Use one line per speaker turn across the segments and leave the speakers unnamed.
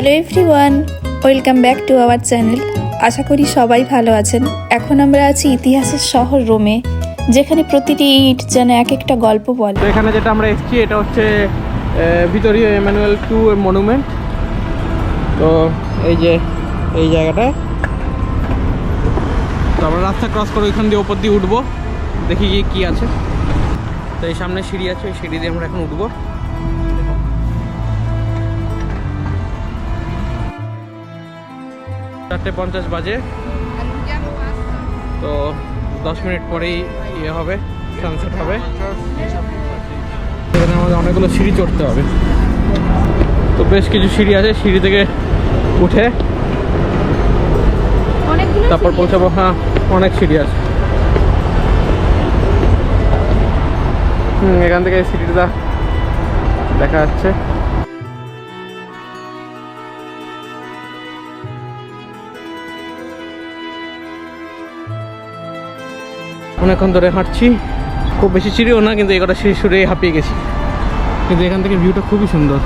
Hello everyone welcome back to our channel আশা করি সবাই ভালো আছেন। এখন আমরা আছি ইতিহাসের শহর রোমে, যেখানে প্রতিটি ইট যেন এক একটা গল্প বলে।
এখানে যেটা আমরা এসেছি, এটা হচ্ছে ভিতরীয় এমানুয়েল টু মনুমেন্ট তো এই যে, এই জায়গাটায় তো আমরা রাস্তা ক্রস করে ওইখান দিয়ে ওপর দিয়ে উঠবো। দেখি গিয়ে কী আছে। তো এই সামনে সিঁড়ি আছে, ওই সিঁড়ি দিয়ে আমরা এখন উঠবো। চারটে পঞ্চাশ বাজে। তো দশ মিনিট পরেই ইয়ে হবে সানসেট হবে। সেখানে আমাদের অনেকগুলো সিঁড়ি চড়তে হবে। তো বেশ কিছু সিঁড়ি আছে সিঁড়ি থেকে উঠে তারপর পৌঁছাবো। হ্যাঁ অনেক সিঁড়ি আছে। হুম এখান থেকে সিঁড়িটা দেখা যাচ্ছে। অনেকক্ষণ ধরে হাঁটছি। খুব বেশি চিড়িও না, কিন্তু এই কটা সিঁড়ি সুরেই হাঁপিয়ে গেছি। কিন্তু এখান থেকে ভিউটা খুবই সুন্দর।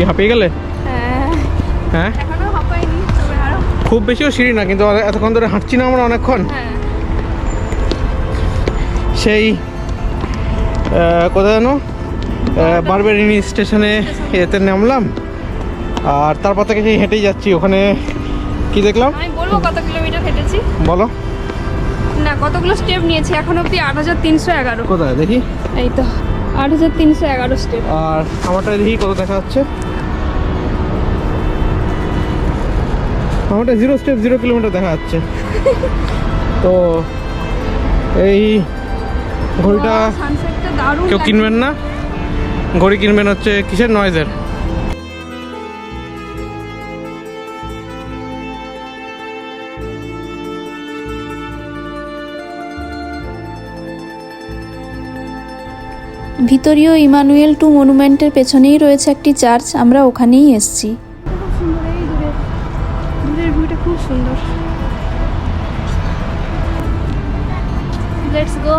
কি হাঁপিয়ে গেলে? হ্যাঁ।
আরও
খুব বেশিও সিঁড়ি না কিন্তু এতক্ষণ ধরে হাঁটছি না আমরা অনেকক্ষণ।
হ্যাঁ।
সেই কোথায় যেন বারবেরিনি স্টেশনে এতে নামলাম আর তারপর থেকে সেই হেঁটেই যাচ্ছি। ওখানে কি দেখলাম?
আমি বলব কত কিলোমিটার হেঁটেছি।
বলো।
না কতগুলো স্টেপ নিয়েছি এখন অব্দি আট হাজার তিনশো এগারো।
কোথায়? দেখি।
এই তো। আট হাজার তিনশো এগারো স্টেপ
আর আমারটা দেখি কত দেখা যাচ্ছে? আমারটা জিরো স্টেপ জিরো কিলোমিটার দেখা যাচ্ছে। তো এই ঘড়িটা কেউ কিনবেন না? ঘড়ি কিনবেন হচ্ছে কিসের নয়েজের
ভিতরীয় ইমানুয়েল টু মনুমেন্টের পেছনেই রয়েছে একটি চার্চ আমরা ওখানেই এসছি। খুব সুন্দর লেটস গো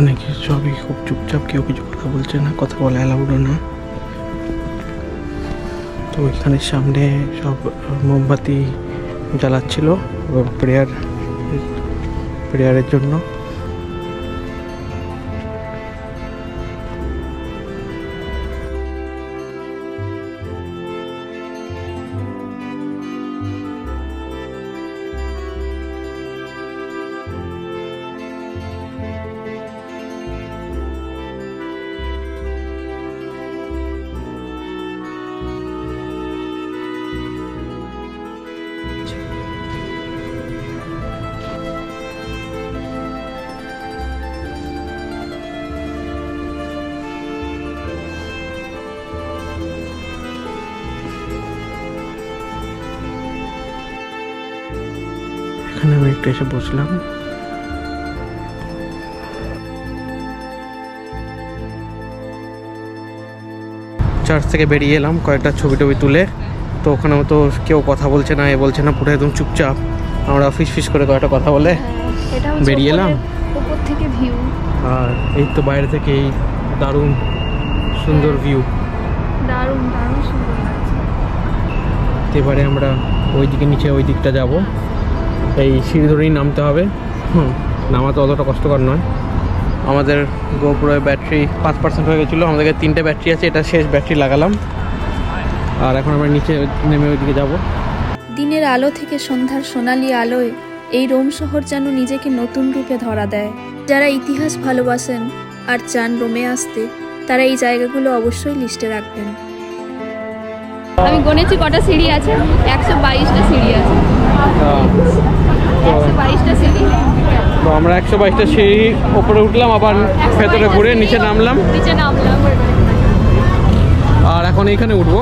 এখানে কি সবই খুব চুপচাপ, কেউ কিছু কথা বলছে না, কথা বলা অ্যালাউড না। তো এখানে সামনে সব মোমবাতি জ্বালাচ্ছিল প্রেয়ার প্রেয়ারের জন্য। এখানে আমি একটু এসে বসলাম। চার্চ থেকে বেরিয়ে এলাম কয়েকটা ছবি টবি তুলে। তো ওখানে তো কেউ কথা বলছে না এ বলছে না পুরো একদম চুপচাপ। আমরা ফিস ফিস করে কয়েকটা কথা বলে হ্যাঁ, বেরিয়ে এলাম। আর এই তো বাইরে থেকে এই দারুণ সুন্দর হ্যাঁ। ভিউ
দারুণ দারুণ সুন্দর
এবারে আমরা ওই দিকে নিচে ওই দিকটা যাব। এই সিঁড়ি ধরেই নামতে হবে। হুম নামা তো অতটা কষ্টকর নয়। আমাদের গোপ্রোয় ব্যাটারি পাঁচ পার্সেন্ট হয়ে গেছিল আমাদেরকে তিনটে ব্যাটারি আছে এটা শেষ ব্যাটারি লাগালাম। আর এখন আমরা নিচে নেমে ওইদিকে যাব।
দিনের আলো থেকে সন্ধ্যার সোনালি আলোয় এই রোম শহর যেন নিজেকে নতুন রূপে ধরা দেয়। যারা ইতিহাস ভালোবাসেন আর চান রোমে আসতে তারা এই জায়গাগুলো অবশ্যই লিস্টে রাখবেন।
আমি গণেছি কটা সিঁড়ি আছে? একশো বাইশটা সিঁড়ি আছে।
তো আমরা একশো বাইশটা সিঁড়ি ওপরে উঠলাম আবার ভেতরে ঘুরে নিচে নামলাম। আর এখন এইখানে উঠবো।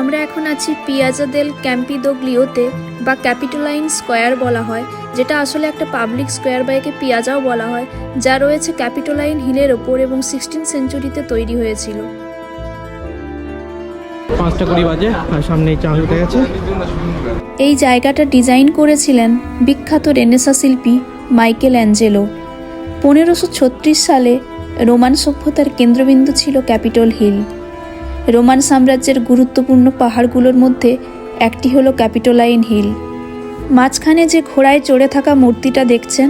আমরা এখন আছি পিয়াজা দেল ক্যাম্পিদোগ্লিওতে বা ক্যাপিটোলাইন স্কোয়ার বলা হয় যেটা আসলে একটা পাবলিক স্কোয়ার বা একে পিয়াজাও বলা হয় যা রয়েছে ক্যাপিটোলাইন হিলের ওপর এবং সিক্সটিন সেঞ্চুরিতে তৈরি হয়েছিল।
পাঁচটা কুড়ি বাজে আর সামনে চাঁদ উঠে গেছে।
এই জায়গাটা ডিজাইন করেছিলেন বিখ্যাত রেনেসা শিল্পী মাইকেল অ্যাঞ্জেলো। পনেরোশো ছত্রিশ সালে রোমান সভ্যতার কেন্দ্রবিন্দু ছিল ক্যাপিটল হিল। রোমান সাম্রাজ্যের গুরুত্বপূর্ণ পাহাড়গুলোর মধ্যে একটি হলো ক্যাপিটোলাইন হিল। মাঝখানে যে ঘোড়ায় চড়ে থাকা মূর্তিটা দেখছেন,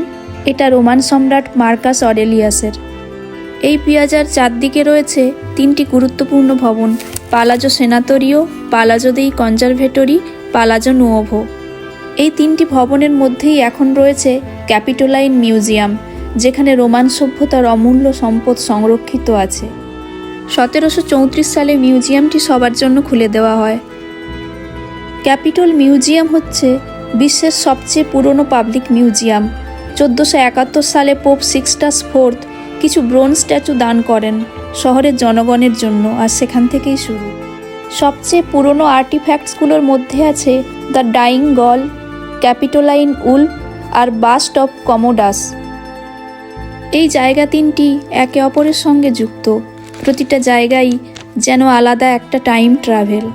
এটা রোমান সম্রাট মার্কাস অরেলিয়াসের। এই পিয়াজার চারদিকে রয়েছে তিনটি গুরুত্বপূর্ণ ভবন, Palazzo Senatorio Palazzo dei Conservatori Palazzo Nuovo এই তিনটি ভবনের মধ্যেই এখন রয়েছে ক্যাপিটোলাইন মিউজিয়াম, যেখানে রোমান সভ্যতার অমূল্য সম্পদ সংরক্ষিত আছে। সতেরোশো চৌত্রিশ সালে মিউজিয়ামটি সবার জন্য খুলে দেওয়া হয়। ক্যাপিটল মিউজিয়াম হচ্ছে বিশ্বের সবচেয়ে পুরনো পাবলিক মিউজিয়াম। চোদ্দোশো একাত্তর সালে পোপ সিক্সটাস ফোর্থ কিছু ব্রোঞ্জ স্ট্যাচু দান করেন শহরের জনগণের জন্য, আর সেখান থেকেই শুরু। সবচেয়ে পুরনো আর্টিফ্যাক্টসগুলোর মধ্যে আছে the dying Gaul, Capitoline wolf R bust of Commodus. এই জায়গা তিনটি একে অপরের সঙ্গে যুক্ত। প্রতিটা জায়গায় যেন আলাদা একটা টাইম ট্রাভেল।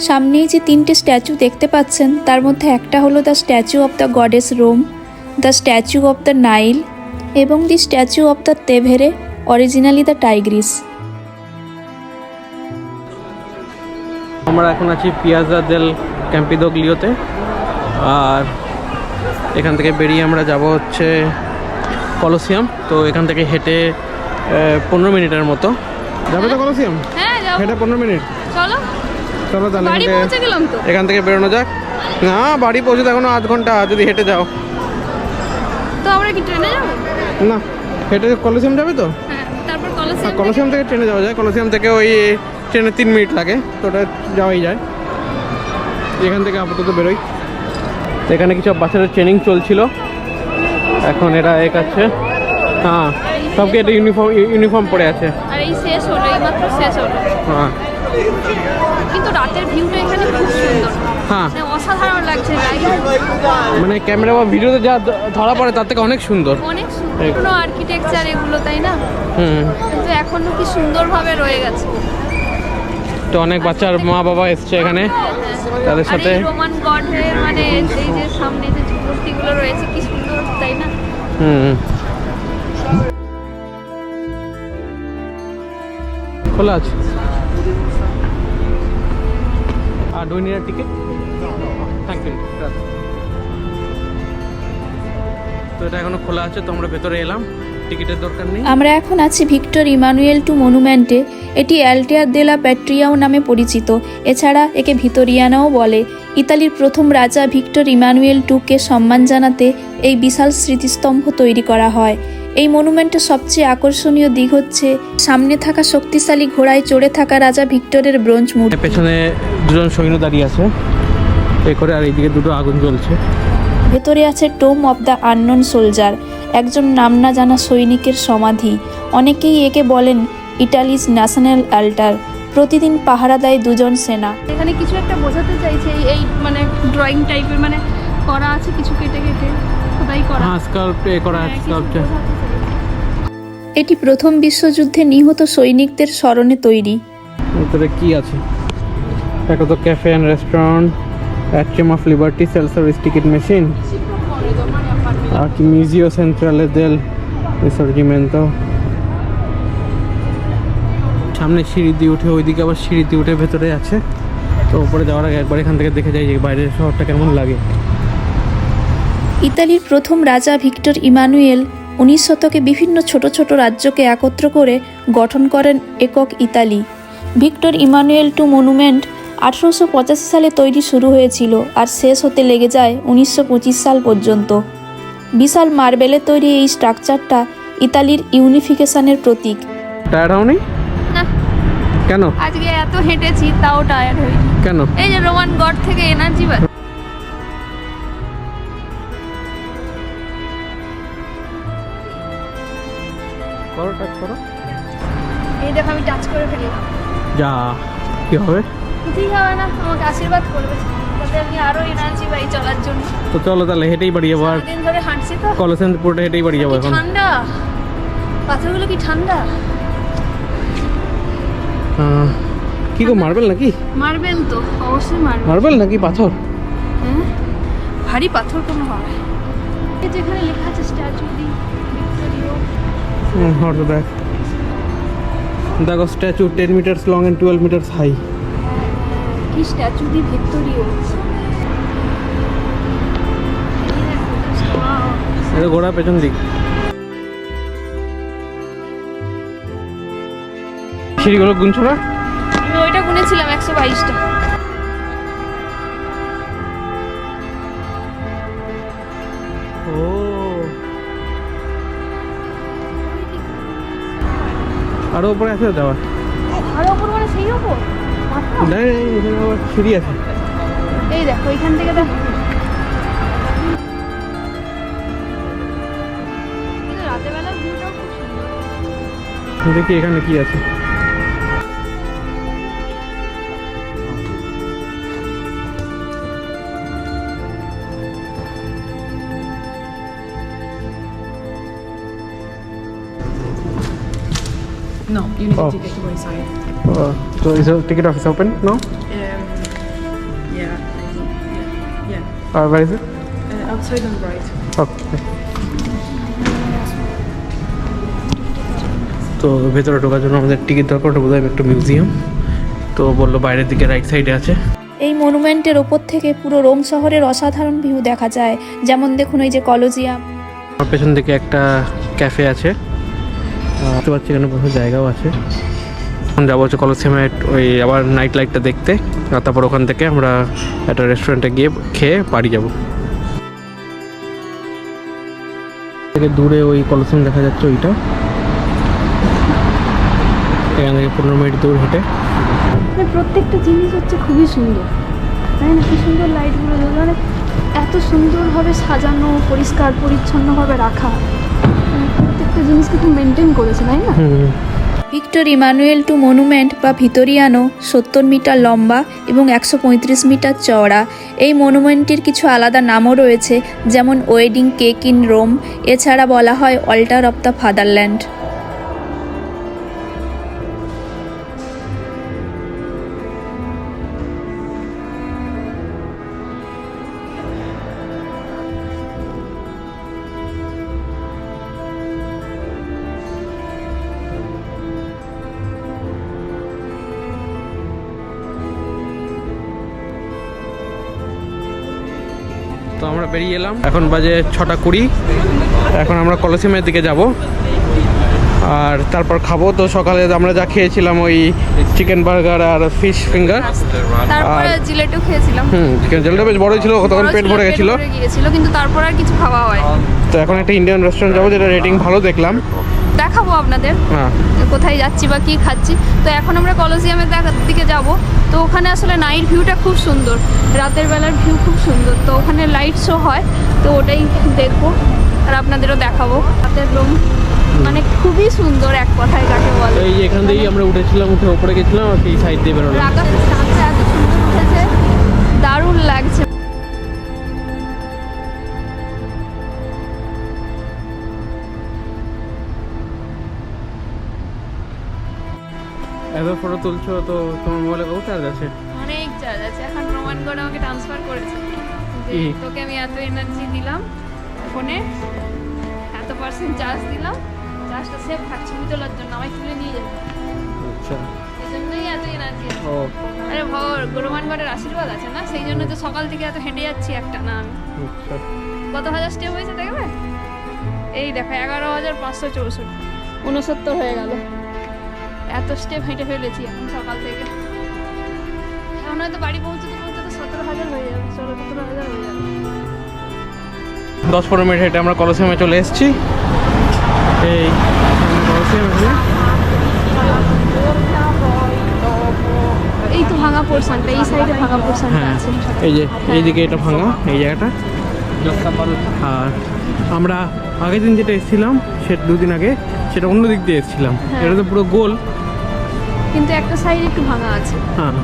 সামনেই যে তিনটে স্ট্যাচু দেখতে পাচ্ছেন, তার মধ্যে একটা হলো the statue of the goddess Rome, the statue of the Nile এবং the statue of the Tevere, originally the Tigris.
আমরা এখন আছি পিয়াজা দেল ক্যাম্পিদোগ্লিওতে। আর এখান থেকে বেরিয়ে আমরা যাব হচ্ছে কলোসিয়াম। তো এখান থেকে হেঁটে পনেরো মিনিটের মতো। যাবে তো কলোসিয়াম?
হ্যাঁ
হেঁটে পনেরো মিনিট।
চলো।
চলো তাহলে এখান থেকে- বেরোনো যাক। না বাড়ি পৌঁছে এখনও আধ ঘণ্টা। যদি হেঁটে যাও।
তো আমরা কি ট্রেনে যাব?
না হেঁটে কলোসিয়াম যাবে তো?
হ্যাঁ তারপর
কলোসিয়াম থেকে ট্রেনে যাওয়া যায়। কলোসিয়াম থেকে ওই ট্রেনে তিন মিনিট লাগে তো ওটা যাওয়াই যায়। এখান থেকে আপাতত বেরোই। এখানে কিছু বাচ্চাদের ট্রেনিং চলছিল। এখন এরা একাচ্ছে। হ্যাঁ সবকে এটা ইউনিফর্ম ইউনিফর্ম পরে আছে।
আর এই শেষ হলো এই মাত্র শেষ হলো।
হ্যাঁ।
কিন্তু রাতের ভিউটা এখানে খুব সুন্দর।
হ্যাঁ।
মানে অসাধারণ লাগছে
মানে ক্যামেরা বা ভিডিওতে যা ধরা পড়ে তার থেকে অনেক সুন্দর।
অনেক সুন্দর আর্কিটেকচার এগুলো তাই না?
হুম।
কিন্তু এখনও কি সুন্দরভাবে রয়ে গেছে।
তো অনেক বাচ্চার মা বাবা এসছে এখানে তাদের সাথে।
রোমান গডের মানে এই যে সামনে যে মূর্তিগুলো রয়েছে কি সুন্দর তাই না?
হুম খোলা আছে। আর do need ticket thank you তো এটা এখনও খোলা আছে তো আমরা ভেতরে এলাম। টিকিটের দরকার নেই।
আমরা এখন আছি ভিক্টর ইমানুয়েল টু মনুমেন্টে। এটি অ্যালটেয়ার দেলা প্যাট্রিয়াও নামে পরিচিত। এছাড়া একে ভিতরিয়ানাও বলে। ইতালির প্রথম রাজা ভিক্টর ইমানুয়েল টুকে সম্মান জানাতে এই বিশাল স্মৃতিস্তম্ভ তৈরি করা হয়। এই মনুমেন্টের সবচেয়ে আকর্ষণীয় দিক হচ্ছে সামনে থাকা শক্তিশালী ঘোড়ায় চড়ে থাকা রাজা ভিক্টরের ব্রোঞ্জ মূর্তি।
পেছনে দুজন সৈন্য দাঁড়িয়ে আছে। এ করে আর এইদিকে দুটো আগুন জ্বলছে।
ভেতরে আছে tomb of the unknown soldier একজন নাম না জানা সৈনিকের সমাধি। অনেকেই একে বলেন ইটালিজ ন্যাশনাল অ্যাল্টার। প্রতিদিন পাহারা দেয় দুজন সেনা।
এখানে কিছু একটা বোঝাতে চাইছে এই এই মানে ড্রয়িং টাইপের মানে করা আছে কিছু কেটে কেটে খোদাই করা।
হ্যাঁ স্কাল্প করা
হ্যাঁ,
স্কাল্পচার
এটি প্রথম বিশ্বযুদ্ধে নিহত সৈনিকদের স্মরণে তৈরি।
ভিতরে কি আছে? একটা তো cafe and restaurant of liberty self service ticket machine aquí Museo Centrale del Risorgimento. সামনে সিঁড়ি দিয়ে উঠে, ওইদিকে আবার সিঁড়ি দিয়ে উঠে ভেতরে আছে। তো উপরে যাওয়ার আগে একবার এখান থেকে দেখে যাই যে বাইরের শহরটা কেমন লাগে।
ইতালির প্রথম রাজা ভিক্টর ইমানুয়েল উনিশ শতকে বিভিন্ন ছোট ছোট রাজ্যকে একত্র করে গঠন করেন একক Italy. Victor Emmanuel two monument আঠারোশো পঁচাশি সালে তৈরি শুরু হয়েছিল আর শেষ হতে লেগে যায় উনিশশো পঁচিশ সাল পর্যন্ত। বিশাল মার্বেলের তৈরি এই স্ট্রাকচারটা ইতালির ইউনিফিকেশনের প্রতীক।
টায়ার্ড হওনি? কেন?
আজকে এত হেঁটেছি তাও টায়ার্ড হইনি
কেন?
এই যে রোমান গড থেকে এনার্জি বা
করো টাচ করো।
এই দেখো আমি টাচ করে ফেললাম
যা কি হবে?
কিছুই হবে না আমাকে আশীর্বাদ করবে। যাতে আমি আরও এনার্জি পাই চলার জন্য।
তো চলো তাহলে হেঁটেই বাড়ি যাব আর
দিন ধরে হাঁটছি তো।
কলেজেন হেঁটেই বাড়ি যাব এখন।
ঠান্ডা? পাথরগুলো কি ঠান্ডা?
কি গো মার্বেল নাকি?
মারবেন তো অবশ্যই মারবেন
মার্বেল নাকি পাথর?
হ্যাঁ? ভারী পাথর কোনো হবে যেখানে লেখা আছে স্ট্যাচু দি
ব্যাক। দেখো statue ten metres long and twelve metres high.
কি স্ট্যাচু দি ভিক্টোরিও।
এটা ঘোড়া পেছন দিক। সিঁড়িগুলো গুনছো না?
আমি ওইটা গুনেছিলাম একশো বাইশটা।
ও। আরও উপরে আছে যাওয়া
আর ওপর মানে সেই ওপর
নাই, এখানে আবার সিঁড়ি আছে
এই দেখো এখান থেকে দেখো।
দেখি এখানে কি আছে।
No, you need
Oh.
a ticket to go inside.
তো is ticket office open no
Um, yeah, I think, yeah, yeah.
আর where is it?
Uh, outside on the right.
Okay তো ভেতরে ঢোকার জন্য আমাদের টিকিট দরকার ওটা বোধহয় একটা মিউজিয়াম তো বলল বাইরের দিকে রাইট সাইডে আছে
এই মনুমেন্টের ওপর থেকে পুরো রোম শহরের অসাধারণ ভিউ দেখা যায় যেমন দেখুন ওই যে কলোজিয়াম
আমার পেছন দিকে একটা ক্যাফে আছে দেখতে পাচ্ছি এখানে বসার জায়গাও আছে যাব হচ্ছে কলসিয়ামে ওই আবার নাইট লাইটটা দেখতে। আর তারপর ওখান থেকে আমরা একটা রেস্টুরেন্টে গিয়ে খেয়ে বাড়ি যাব। থেকে দূরে ওই কলসিয়াম দেখা যাচ্ছে ওইটা। এখান থেকে পনেরো মিনিট দূর হেঁটে।
মানে প্রত্যেকটা জিনিস হচ্ছে খুবই সুন্দর। তাই না? কি সুন্দর লাইটগুলো মানে এত সুন্দরভাবে সাজানো পরিষ্কার পরিচ্ছন্নভাবে রাখা। মানে প্রত্যেকটা জিনিসকে খুব মেনটেন করেছে তাই না?
ভিক্টর ইমানুয়েল টু মনুমেন্ট বা ভিতরিয়ানো সত্তর মিটার লম্বা এবং একশো পঁয়ত্রিশ মিটার চওড়া। এই মনুমেন্টটির কিছু আলাদা নামও রয়েছে, যেমন ওয়েডিং কেক ইন রোম, এছাড়া বলা হয় অল্টার অফ দ্য ফাদারল্যান্ড।
এলাম এখন বাজে ছটা কুড়ি। এখন আমরা কলসিমের দিকে যাব। আর তারপর খাব। তো সকালে আমরা যা খেয়েছিলাম ওই চিকেন বার্গার আর ফিশ ফিঙ্গার
তারপরে জিলেটও খেয়েছিলাম।
হুম চিকেন জিলেটও বেশ বড়ই ছিল। তখন পেট ভরে গেছিল।
ভরে গিয়েছিল কিন্তু তারপর আর কিছু খাওয়া হয়
তো এখন একটা ইন্ডিয়ান রেস্টুরেন্ট যাব যেটা রেটিং ভালো দেখলাম।
দেখাবো আপনাদের। কোথায় যাচ্ছি বা কি খাচ্ছি। তো এখন আমরা কলসিয়ামের দিকে যাব। তো ওখানে আসলে নাইট ভিউটা খুব সুন্দর। রাতের বেলার ভিউ খুব সুন্দর। তো ওখানে লাইট শো হয়। তো ওটাই দেখব আর আপনাদেরও দেখাবো। রাতের রুম মানে খুবই সুন্দর এক কথায় কাকে বলে।
এই এখান থেকেই আমরা উঠেছিলাম উঠে ওপরে গেছিলাম আর সেই সাইড দিয়ে বেরোলাম।
আকাশের এত সুন্দর উঠেছে। দারুণ লাগছে।
তুলছো তো তোমার মোবাইলে কত চার্জ আছে?
অনেক চার্জ আছে। এখন রোমান গড আমাকে ট্রান্সফার করেছে। যে তোকে আমি এত এনার্জি দিলাম ফোনে এত পার্সেন্ট চার্জ দিলাম চার্জটা সেভ থাকছে ছবি তোলার জন্য আমায় তুলে নিয়ে যাবে
আচ্ছা।
জন্যই এত এনার্জি
ও।
আরে ভগর রোমান গডের আশীর্বাদ আছে না? সেই জন্য তো সকাল থেকে এত হেঁটে যাচ্ছি একটা না আমি।
আচ্ছা।
কত হাজার স্টেপ হয়েছে দেখবে? এই দেখো এগারো হাজার পাঁচশো চৌষট্টি। উনসত্তর হয়ে গেল। এত স্টেপ হেঁটে ফেলেছি এখন সকাল থেকে। এখন হয়তো বাড়ি পৌঁছতে পৌঁছতে সতেরো হাজার হয়ে যাবে। ষোলো সতেরো হাজার হয়ে যাবে।
দশ পনেরো মিনিট হেঁটে আমরা কলসিয়ামে চলে এসেছি। এই
এই তো ভাঙা পোর্শনটা এই সাইডে ভাঙা পোর্শনটা
হ্যাঁ
আছে।
এই যে এইদিকে এটা ভাঙা এই জায়গাটা। আর আমরা আগের দিন যেটা এসেছিলাম সে দুদিন আগে সেটা অন্য দিক দিয়ে এসেছিলাম।
হ্যাঁ।
এটা তো পুরো গোল।
কিন্তু একটা সাইড একটু ভাঙা আছে।
হ্যাঁ।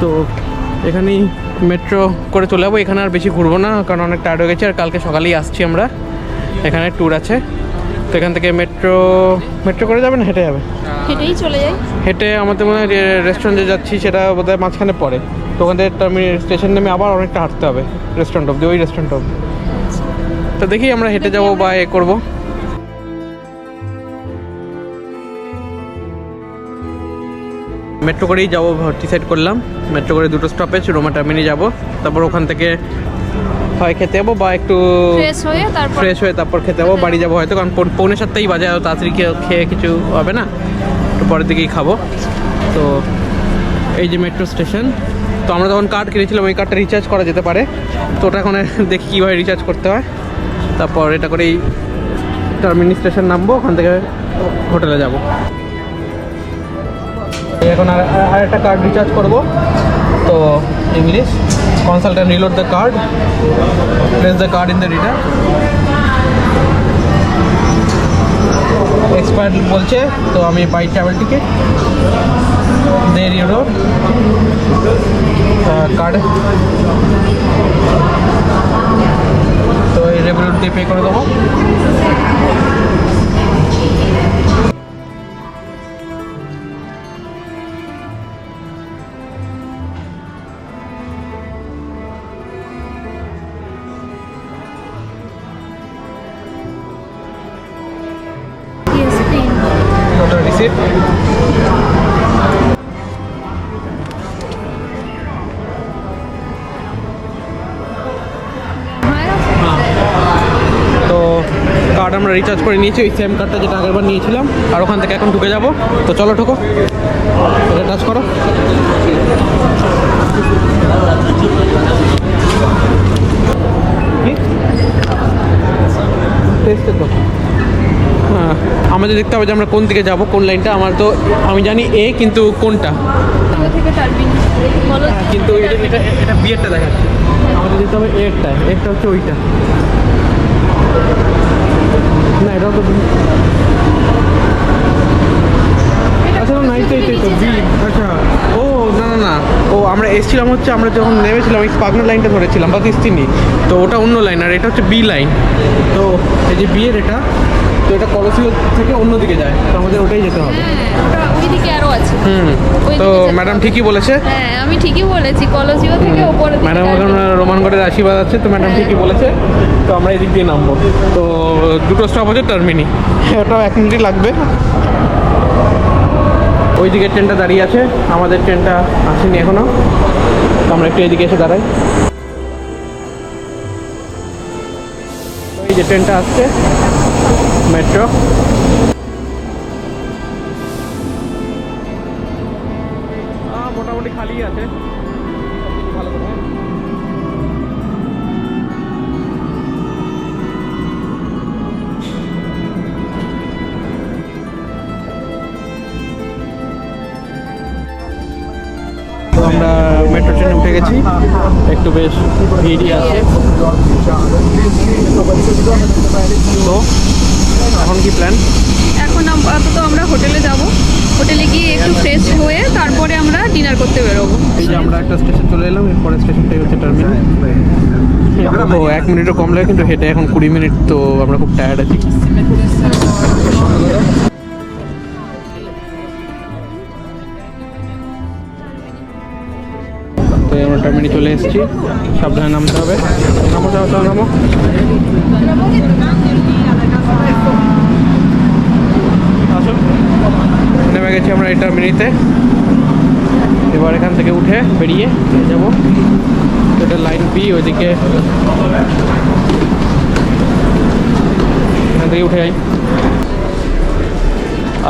তো এখানেই মেট্রো করে চলে যাব। এখানে আর বেশি ঘুরবো না কারণ অনেক টায়ার্ড হয়ে গেছে আর কালকে সকালেই আসছি আমরা। এখানে ট্যুর আছে। তো এখান থেকে মেট্রো মেট্রো করে যাবে না হেঁটে যাবে?
হেঁটেই চলে যাই।
হেঁটে আমাদের মনে হয় রেস্টুরেন্টে যাচ্ছি সেটা বোধহয় মাঝখানে পড়ে। ওখান থেকে টার্মিনাল স্টেশন নেমে আবার অনেকটা হাঁটতে হবে রেস্টুরেন্ট অব্দি ওই রেস্টুরেন্ট অব্দি তো দেখি আমরা হেঁটে যাব বা এ করব। মেট্রো করেই যাব ডিসাইড করলাম। মেট্রো করে দুটো স্টপেজ রোমা টার্মিনে যাব। তারপর ওখান থেকে হয় খেতে যাব বা একটু
ফ্রেশ হয়ে তারপর
ফ্রেশ হয়ে তারপর খেতে যাব বাড়ি যাব হয়তো কারণ পৌনে সাতটাই বাজে আর তাড়াতাড়ি খেয়ে- খেয়ে কিছু হবে না। একটু পরের দিকেই খাব। তো এই যে মেট্রো স্টেশন তো আমরা যখন কার্ড কিনেছিলাম, ওই কার্ডটা রিচার্জ করা যেতে পারে। তো ওটা এখন দেখি কীভাবে রিচার্জ করতে হয়। তারপর এটা করেই টার্মিনি স্টেশন নামবো, ওখান থেকে হোটেলে যাব। এখন আর একটা কার্ড রিচার্জ করব। তো English consultant reload the card place the card in the reader expire বলছে, তো আমি বাই ট্রাভেল টিকিট দেড় ইউরো কার্ড তো এই রেভলিউট দিয়ে পে করে দেবো। আমরা রিচার্জ করে নিয়েছি ওই সেম কার্ডটা যেটা আগেরবার নিয়েছিলাম আর ওখান থেকে এখন ঢুকে যাব। তো চলো ঢোকো। এটা টাচ করো। কি? টেস্টে তো হ্যাঁ আমাদের দেখতে হবে যে আমরা কোন দিকে যাব কোন লাইনটা আমার তো আমি জানি এ কিন্তু কোনটা?
কোথা
হ্যাঁ, কিন্তু এটা এটা এটা বিয়েরটা দেখাচ্ছে। আমাদের যেতে হবে এরটা এরটা হচ্ছে ওইটা। না এটাও তো। আচ্ছা না এই তো এই আচ্ছা। ও, না না ও, আমরা এসেছিলাম হচ্ছে, আমরা যখন নেমেছিলাম, এই স্পাগনার লাইনটা ধরেছিলাম বা কিস্তিনি তো ওটা অন্য লাইন, আর এটা হচ্ছে বি লাইন। তো এই যে বিয়ের এটা তো এটা কলসিও থেকে অন্যদিকে যায় তো আমাদের ওটাই যেতে হবে।
হ্যাঁ ওটা ওইদিকে আরও আছে।
হুম তো ম্যাডাম ঠিকই বলেছে?
হ্যাঁ আমি ঠিকই বলেছি কলজিও থেকে ওপরে
ম্যাডাম এখন রোমানগড়ের আশীর্বাদ আছে তো ম্যাডাম ঠিকই বলেছে তো আমরা এদিক দিয়ে নামবো। তো দুটো স্টপ হচ্ছে টার্মিনি ওটাও এক মিনিটই লাগবে। ওই দিকের ট্রেনটা দাঁড়িয়ে আছে আমাদের ট্রেনটা আসেনি এখনও। তো আমরা একটু এদিকে এসে দাঁড়াই। এই যে ট্রেনটা আসছে মেট্রো মোটামুটি খালি আছে। ভালো করে আমরা মেট্রো ট্রেনে উঠে গেছি। একটু বেশ ভিড়ই আছে। তো এখন কি প্ল্যান
এখন আপাতত আমরা হোটেলে যাব। হোটেলে গিয়ে একটু ফ্রেশ হয়ে তারপরে আমরা ডিনার করতে বেরোবো।
এই যে আমরা একটা স্টেশন চলে এলাম এরপরে স্টেশনটাই হচ্ছে টার্মিনাল ও এক মিনিটও কম লাগে কিন্তু হেঁটে এখন কুড়ি মিনিট তো আমরা খুব টায়ার্ড আছি। তো আমরা টার্মিনে চলে এসেছি। সাবধানে নামতে হবে। নামো সাবধানে নামো। গেছি আমরা এটা মিনিতে। এবার এখান থেকে উঠে বেরিয়ে যাব। এটা লাইন বি, ওইদিকে। এখান থেকে উঠে যাই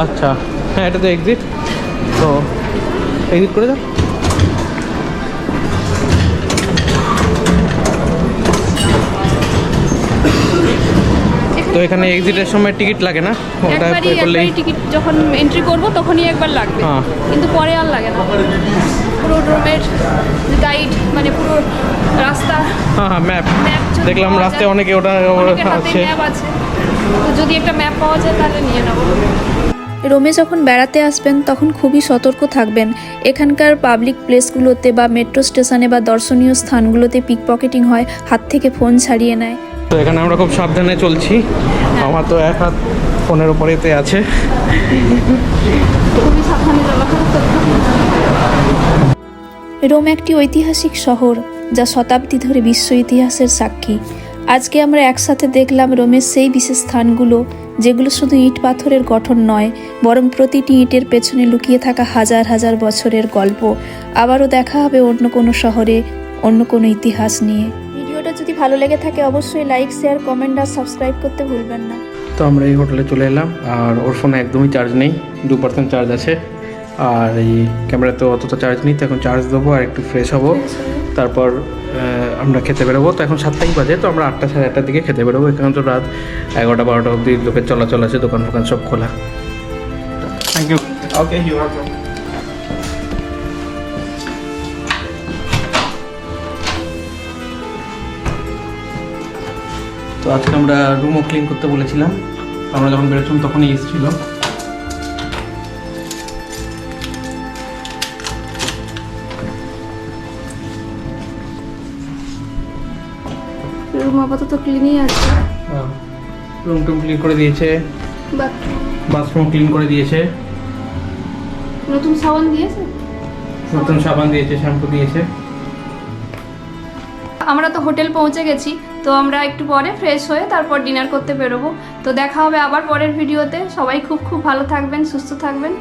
আচ্ছা হ্যাঁ এটা তো এক্সিট তো এক্সিট করে দাও তো এখানে এক্সিটের সময় টিকিট লাগে না? ওটা করলেই
টিকিট যখন এন্ট্রি করব তখনই একবার লাগবে।
হ্যাঁ।
কিন্তু পরে আর লাগে না। পুরো রুমের গাইড মানে পুরো রাস্তা
হ্যাঁ হ্যাঁ ম্যাপ দেখলাম রাস্তায় অনেকে ওটা আছে।
ম্যাপ আছে। তো যদি একটা ম্যাপ পাওয়া যায় তাহলে নিয়ে নেব
রোমে যখন বেড়াতে আসবেন তখন খুবই সতর্ক থাকবেন। এখানকার পাবলিক প্লেসগুলোতে বা মেট্রো স্টেশনে বা দর্শনীয় স্থানগুলোতে পিক পকেটিং হয় হাত থেকে ফোন ছাড়িয়ে নেয়।
তো এখানে আমরা খুব সাবধানে চলছি। আমার তো এক হাত ফোনের উপরেতে আছে।
রোম একটি ঐতিহাসিক শহর, যা শতাব্দী ধরে বিশ্ব ইতিহাসের সাক্ষী। আজকে আমরা একসাথে দেখলাম রোমের সেই বিশেষ স্থানগুলো, যেগুলো শুধু ইট পাথরের গঠন নয়, বরং প্রতিটি ইটের পেছনে লুকিয়ে থাকা হাজার হাজার বছরের গল্প। আবারও দেখা হবে অন্য কোনো শহরে, অন্য কোনো ইতিহাস নিয়ে। যদি ভালো লেগে থাকে অবশ্যই লাইক শেয়ার কমেন্ট আর সাবস্ক্রাইব করতে ভুলবেন না।
তো আমরা এই হোটেলে চলে এলাম আর ওর ফোনে একদমই চার্জ নেই দু পার্সেন্ট চার্জ আছে। আর এই ক্যামেরাতেও অতটা চার্জ নেই তো এখন চার্জ দেবো আর একটু ফ্রেশ হব। তারপর আমরা খেতে বেরোবো। তো এখন সাতটাই বাজে তো আমরা আটটা সাড়ে আটটার দিকে খেতে বেরোবো। এখানে তো রাত এগারোটা বারোটা অবধি লোকের চলাচল আছে দোকান ফোকান সব খোলা। থ্যাংক ইউ ওকে ইউ তো আজকে আমরা রুমও ক্লিন করতে বলেছিলাম। আমরা যখন বেরোচ্ছিলাম তখনই এসেছিল
রুম আপাতত ক্লিনই আছে।
রুম টুম ক্লিন করে দিয়েছে। বাথরুম ক্লিন করে দিয়েছে।
নতুন সাবান দিয়েছে?
নতুন সাবান দিয়েছে শ্যাম্পু দিয়েছে।
আমরা তো হোটেল পৌঁছে গেছি। তো আমরা একটু পরে ফ্রেশ হয়ে তারপর ডিনার করতে বেরোবো। তো দেখা হবে আবার পরের ভিডিওতে সবাই খুব খুব ভালো থাকবেন, সুস্থ থাকবেন।